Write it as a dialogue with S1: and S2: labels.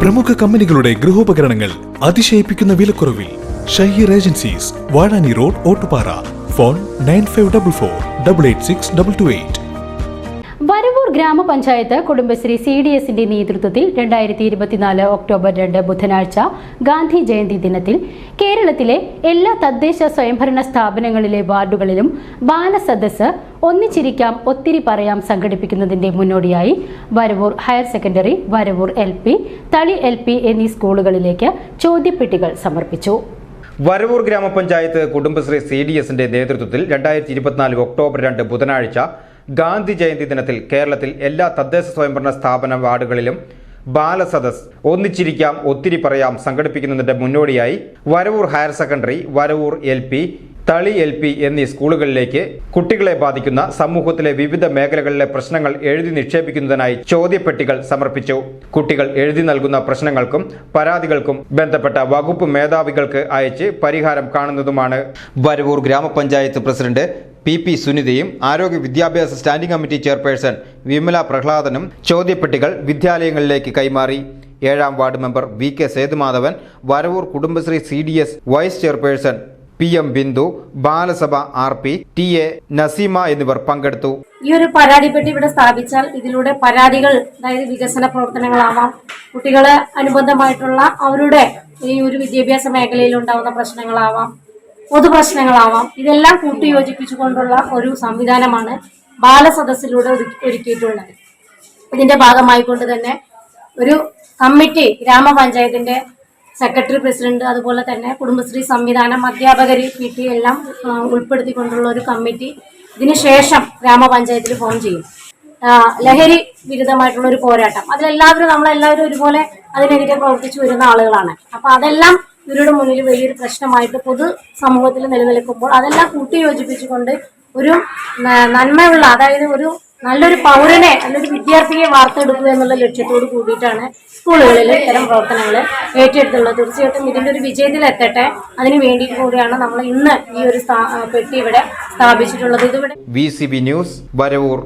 S1: പ്രമുഖ കമ്പനികളുടെ ഗൃഹോപകരണങ്ങൾ അതിശയിപ്പിക്കുന്ന വിലക്കുറവിൽ Shaheer agencies Vazhani road Ottupara. Phone nine five double four double eight six double two eight.
S2: Varavoor ഗ്രാമപഞ്ചായത്ത് കുടുംബശ്രീ സി ഡി എസിന്റെ നേതൃത്വത്തിൽ രണ്ടായിരത്തി ഇരുപത്തിനാല് ഒക്ടോബർ രണ്ട് ബുധനാഴ്ച ഗാന്ധി ജയന്തി ദിനത്തിൽ കേരളത്തിലെ എല്ലാ തദ്ദേശ സ്വയംഭരണ സ്ഥാപനങ്ങളിലെ വാർഡുകളിലും ബാലസദസ് ഒന്നിച്ചിരിക്കാം ഒത്തിരി പറയാം സംഘടിപ്പിക്കുന്നതിന്റെ മുന്നോടിയായി. Varavoor higher secondary Varavoor L P Thali L P എന്നീ സ്കൂളുകളിലേക്ക് ചോദ്യപ്പെട്ടികൾ സമർപ്പിച്ചു.
S3: വരവൂർ ഗ്രാമപഞ്ചായത്ത് കുടുംബശ്രീ സി ഡി എസിന്റെ നേതൃത്വത്തിൽ രണ്ടായിരത്തി ഇരുപത്തിനാല് ഒക്ടോബർ രണ്ട് ബുധനാഴ്ച ഗാന്ധി ജയന്തി ദിനത്തിൽ കേരളത്തിൽ എല്ലാ തദ്ദേശ സ്വയംഭരണ സ്ഥാപന വാർഡുകളിലും ബാലസദസ് ഒന്നിച്ചിരിക്കാം ഒത്തിരി പറയാം സംഘടിപ്പിക്കുന്നതിന്റെ മുന്നോടിയായി Varavoor higher secondary Varavoor L Thali L P എന്നീ സ്കൂളുകളിലേക്ക് കുട്ടികളെ ബാധിക്കുന്ന സമൂഹത്തിലെ വിവിധ മേഖലകളിലെ പ്രശ്നങ്ങൾ എഴുതി നിക്ഷേപിക്കുന്നതിനായി ചോദ്യപ്പെട്ടികൾ സമർപ്പിച്ചു. കുട്ടികൾ എഴുതി നൽകുന്ന പ്രശ്നങ്ങൾക്കും പരാതികൾക്കും ബന്ധപ്പെട്ട വകുപ്പ് മേധാവികൾക്ക് അയച്ച് പരിഹാരം കാണുന്നതുമാണ്. വരവൂർ ഗ്രാമപഞ്ചായത്ത് പ്രസിഡന്റ് പി പി സുനിതയും ആരോഗ്യ വിദ്യാഭ്യാസ സ്റ്റാൻഡിംഗ് കമ്മിറ്റി ചെയർപേഴ്സൺ വിമല പ്രഹ്ലാദനും ചോദ്യപ്പെട്ടികൾ വിദ്യാലയങ്ങളിലേക്ക് കൈമാറി. ഏഴാം ward member V K Sethumadhavan Varavoor Kudumbashree C vice chairperson P M Bindu Balasabha R P T A Naseema എന്നിവർ പങ്കെടുത്തു.
S4: ഈ ഒരു പരാതി പെട്ടി ഇവിടെ സ്ഥാപിച്ചാൽ ഇതിലൂടെ പരാതികൾ അതായത് വികസന പ്രവർത്തനങ്ങളാവാം. കുട്ടികളെ അനുബന്ധമായിട്ടുള്ള അവരുടെ ഈ ഒരു വിദ്യാഭ്യാസ മേഖലയിൽ ഉണ്ടാകുന്ന പ്രശ്നങ്ങളാവാം പൊതുപ്രശ്നങ്ങളാവാം. ഇതെല്ലാം കൂട്ടിയോജിപ്പിച്ചുകൊണ്ടുള്ള ഒരു സംവിധാനമാണ് ബാലസദസ്സിലൂടെ ഒരുക്കിയിട്ടുള്ളത്. ഇതിന്റെ ഭാഗമായിക്കൊണ്ട് തന്നെ ഒരു കമ്മിറ്റി ഗ്രാമപഞ്ചായത്തിന്റെ സെക്രട്ടറി പ്രസിഡന്റ് അതുപോലെ തന്നെ കുടുംബശ്രീ സംവിധാനം അധ്യാപകർ പി ടി എല്ലാം ഉൾപ്പെടുത്തിക്കൊണ്ടുള്ള ഒരു കമ്മിറ്റി ഇതിനുശേഷം ഗ്രാമപഞ്ചായത്തിൽ ഫോം ചെയ്യും. ലഹരി വിരുദ്ധമായിട്ടുള്ള ഒരു പോരാട്ടം. അതിലെല്ലാവരും നമ്മളെല്ലാവരും ഒരുപോലെ അതിനെതിരെ പ്രവർത്തിച്ചു വരുന്ന ആളുകളാണ്. അപ്പൊ അതെല്ലാം ഇവരുടെ മുന്നിൽ വലിയൊരു പ്രശ്നമായിട്ട് പൊതു സമൂഹത്തിൽ നിലനിൽക്കുമ്പോൾ അതെല്ലാം കൂട്ടിയോജിപ്പിച്ചുകൊണ്ട് ഒരു നന്മയുള്ള അതായത് ഒരു നല്ലൊരു പൗരനെ നല്ലൊരു വിദ്യാർത്ഥിയെ വാർത്തെടുക്കുക എന്നുള്ള ലക്ഷ്യത്തോട് കൂടിയിട്ടാണ് സ്കൂളുകളിൽ ഇത്തരം പ്രവർത്തനങ്ങൾ ഏറ്റെടുത്തുള്ളത് തീർച്ചയായിട്ടും ഇതിന്റെ ഒരു വിജയത്തിലെത്തട്ടെ അതിന് വേണ്ടി കൂടിയാണ് നമ്മൾ ഇന്ന് ഈ ഒരു പെട്ടി ഇവിടെ സ്ഥാപിച്ചിട്ടുള്ളത്. ഇതിവിടെ
S3: വി ന്യൂസ് വരവൂർ.